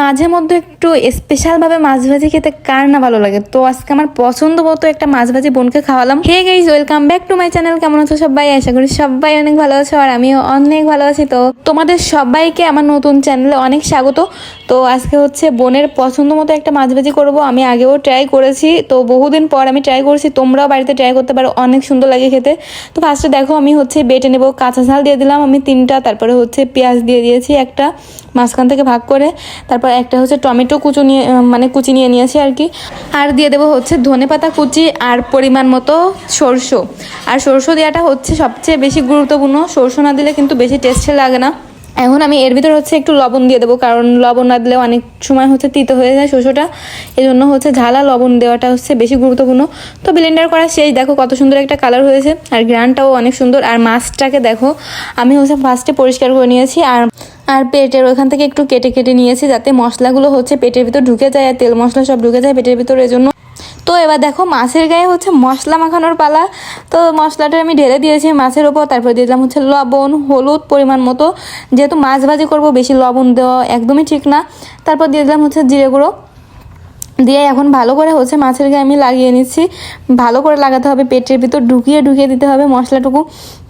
মাঝে মধ্যে একটু স্পেশালভাবে মাছ ভাজি খেতে কার না ভালো লাগে? তো আজকে আমার পছন্দ মতো একটা মাছ ভাজি বোনকে খাওয়ালাম। Hey guys welcome back to my channel কেমন আছো সবাই? আশা করি সবাই অনেক ভালো আছো আর আমিও অনেক ভালো আছি। তো তোমাদের সবাইকে আমার নতুন চ্যানেলে অনেক স্বাগত। তো আজকে হচ্ছে বোনের পছন্দ মতো একটা মাছ ভাজি করব। আমি আগেও ট্রাই করেছি। তো বহুদিন পর আমি ট্রাই করেছি। তোমরাও বাড়িতে ট্রাই করতে পারো। অনেক সুন্দর লাগে খেতে। তো ফার্স্টে দেখো, আমি হচ্ছে বেটে নেব। কাঁচা ঝাল দিয়ে দিলাম আমি তিনটা। তারপরে হচ্ছে পেঁয়াজ দিয়ে দিয়েছি একটা। মাঝখান থেকে ভাগ করে। তারপর একটা হচ্ছে টমেটো কুচু নিয়ে মানে কুচি নিয়ে নিয়েছি আর কি। আর দিয়ে দেবো হচ্ছে ধনে পাতা কুচি আর পরিমাণ মতো সরষো। আর সরষো দেওয়াটা হচ্ছে সবচেয়ে বেশি গুরুত্বপূর্ণ। সরষো না দিলে কিন্তু বেশি টেস্টে লাগে না। এখন আমি এর ভিতর হচ্ছে একটু লবণ দিয়ে দেবো, কারণ লবণ না দিলে অনেক সময় হচ্ছে তিতো হয়ে যায় শস্যটা এই জন্য হচ্ছে ঝালা লবণ দেওয়াটা হচ্ছে বেশি গুরুত্বপূর্ণ। তো ব্লেন্ডার করা শেষ, দেখো কত সুন্দর একটা কালার হয়েছে, আর গ্রানটাও অনেক সুন্দর। আর মাছটাকে দেখো, আমি হচ্ছে ফার্স্টে পরিষ্কার করে নিয়েছি, আর আর পেটের ওখান থেকে একটু কেটে কেটে নিয়েছি, যাতে মশলাগুলো হচ্ছে পেটের ভিতর ঢুকে যায় আর তেল মশলা সব ঢুকে যায় পেটের ভিতর, এজন্য তো এবার দেখো মাছের গায়ে হচ্ছে মশলা মাখানোর পালা। তো মশলাটা আমি ঢেলে দিয়েছি মাছের ওপর, তারপর দিয়ে দিলাম হচ্ছে লবণ, হলুদ পরিমাণ মতো। যেহেতু মাছ ভাজি করব, বেশি লবণ দেওয়া একদমই ঠিক না। তারপর দিয়ে দিলাম হচ্ছে জিরে গুঁড়ো। দিয়ে এখন ভালো করে হচ্ছে মাছের গায়ে আমি লাগিয়ে নিচ্ছি। ভালো করে লাগাতে হবে পেটের ভিতর, ঢুকিয়ে ঢুকিয়ে দিতে হবে মশলাটুকু।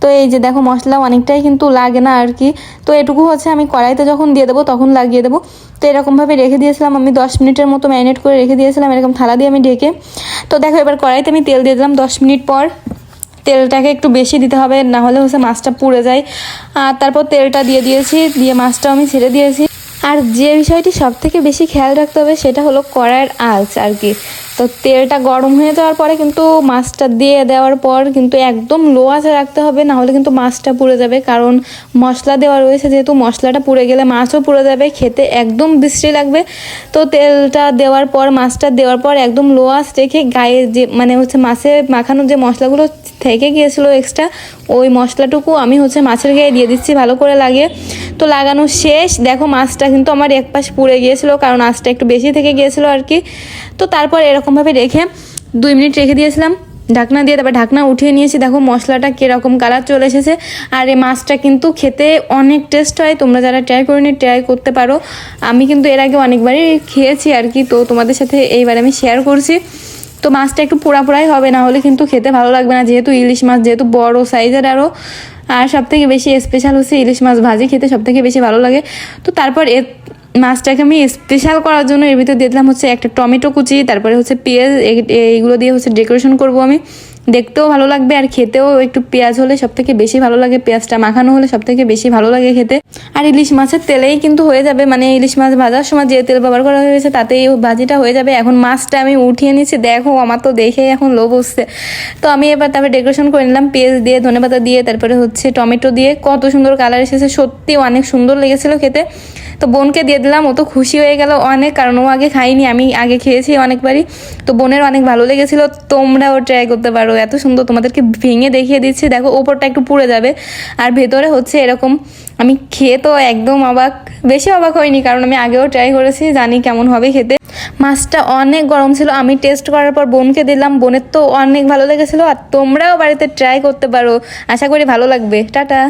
তো এই যে দেখো মশলা অনেকটাই কিন্তু লাগে না আর কি। তো এটুকু হচ্ছে আমি কড়াইতে যখন দিয়ে দেবো তখন লাগিয়ে দেবো। তো এরকমভাবে রেখে দিয়েছিলাম আমি দশ মিনিটের মতো ম্যারিনেট করে রেখে দিয়েছিলাম এরকম থালা দিয়ে আমি ঢেকে। তো দেখো এবার কড়াইতে আমি তেল দিয়ে দিলাম দশ মিনিট পর। তেলটাকে একটু বেশি দিতে হবে, না হলে হচ্ছে মাছটা পুড়ে যায়। আর তারপর তেলটা দিয়ে দিয়েছি, দিয়ে মাছটাও আমি ছেড়ে দিয়েছি। যে বিষয়টি সব থেকে বেশি খেয়াল রাখতে হবে সেটা হলো কড়াইয়ের আঁচ আর কি। তো তেলটা গরম হয়ে যাওয়ার পরে কিন্তু মাছটা দিয়ে দেওয়ার পর কিন্তু একদম লো আঁচে রাখতে হবে, না হলে কিন্তু মাছটা পুড়ে যাবে। কারণ মশলা দেওয়া রয়েছে, যেহেতু মশলাটা পুড়ে গেলে মাছও পুড়ে যাবে, খেতে একদম বিশ্রী লাগবে। তো তেলটা দেওয়ার পর, মাছটা দেওয়ার পর একদম লো আঁচ রেখে গায়ে যে মানে হচ্ছে মাছে মাখানোর যে মশলাগুলো থেকে গিয়েছিল এক্সট্রা ওই মশলাটুকু আমি হচ্ছে মাছের গায়ে দিয়ে দিচ্ছি, ভালো করে লাগিয়ে তো লাগানো শেষ। দেখো, মাছটা কিন্তু আমার এক পাশ পুড়ে গিয়েছিল, কারণ আঁচটা একটু বেশি থেকে গিয়েছিল আর কি। তো তারপর এরকমভাবে রেখে দুই মিনিট রেখে দিয়েছিলাম। ঢাকনা দিয়ে তারপর ঢাকনা উঠিয়ে নিয়েছি। দেখো, মশলাটা কীরকম কালার চলে এসেছে। আর এই মাছটা কিন্তু খেতে অনেক টেস্ট হয়। তোমরা যারা ট্রাই করেনি ট্রাই করতে পারো। আমি কিন্তু এর আগে অনেকবারই খেয়েছি আর কি। তো তোমাদের সাথে এইবার আমি শেয়ার করছি। তো মাছটা একটু পোড়া পোড়াই হবে, না হলে কিন্তু খেতে ভালো লাগবে না। যেহেতু ইলিশ মাছ, যেহেতু বড় সাইজের আরও আর সবথেকে বেশি স্পেশাল হচ্ছে ইলিশ মাছ ভাজি, খেতে সবথেকে বেশি ভালো লাগে। তো তারপর এর মাছটাকে আমি স্পেশাল করার জন্য এর ভিতরে দিয়ে দিলাম হচ্ছে একটা টমেটো কুচি, তারপরে হচ্ছে পেঁয়াজ, এই- এইগুলো দিয়ে হচ্ছে ডেকোরেশন করব আমি। দেখতেও ভালো লাগবে আর খেতেও একটু পেঁয়াজ হলে সব থেকে বেশি ভালো লাগে, পেঁয়াজটা মাখানো হলে সব থেকে বেশি ভালো লাগে খেতে। আর ইলিশ মাছের তেলেই কিন্তু হয়ে যাবে মানে ইলিশ মাছ ভাজার সময় যে তেল ব্যবহার করা হয়েছে তাতেই ভাজিটা হয়ে যাবে। এখন মাছটা আমি উঠিয়ে নিচ্ছি দেখো আমার তো দেখে এখন লোভ হচ্ছে। তো আমি এবার তারপরে ডেকোরেশন করে নিলাম, পেঁয়াজ দিয়ে, ধনেপাতা দিয়ে, তারপরে হচ্ছে টমেটো দিয়ে। কত সুন্দর কালার এসেছে, সত্যি অনেক সুন্দর লেগেছিল খেতে। তো বোনকে দিয়ে দিলাম, ও তো খুশি হয়ে গেল অনেক, কারণ ও আগে খাইনি আমি আগে খেয়েছি অনেকবারই। তো বোনের অনেক ভালো লেগেছিল তোমরাও ট্রাই করতে পারো, এত সুন্দর তোমাদেরকে ভেঙে দেখিয়ে দিচ্ছি। দেখো, ওপরটা একটু পুড়ে যাবে, আর ভেতরে হচ্ছে এরকম, আমি খেয়ে তো একদম অবাক, বেশি অবাক হয়নি, কারণ আমি আগেও ট্রাই করেছি, জানি কেমন হবে খেতে। মাছটা অনেক গরম ছিল, আমি টেস্ট করার পর বোনকে দিলাম, বোনের তো অনেক ভালো লেগেছিলো, আর তোমরাও বাড়িতে ট্রাই করতে পারো। আশা করি ভালো লাগবে। টাটা।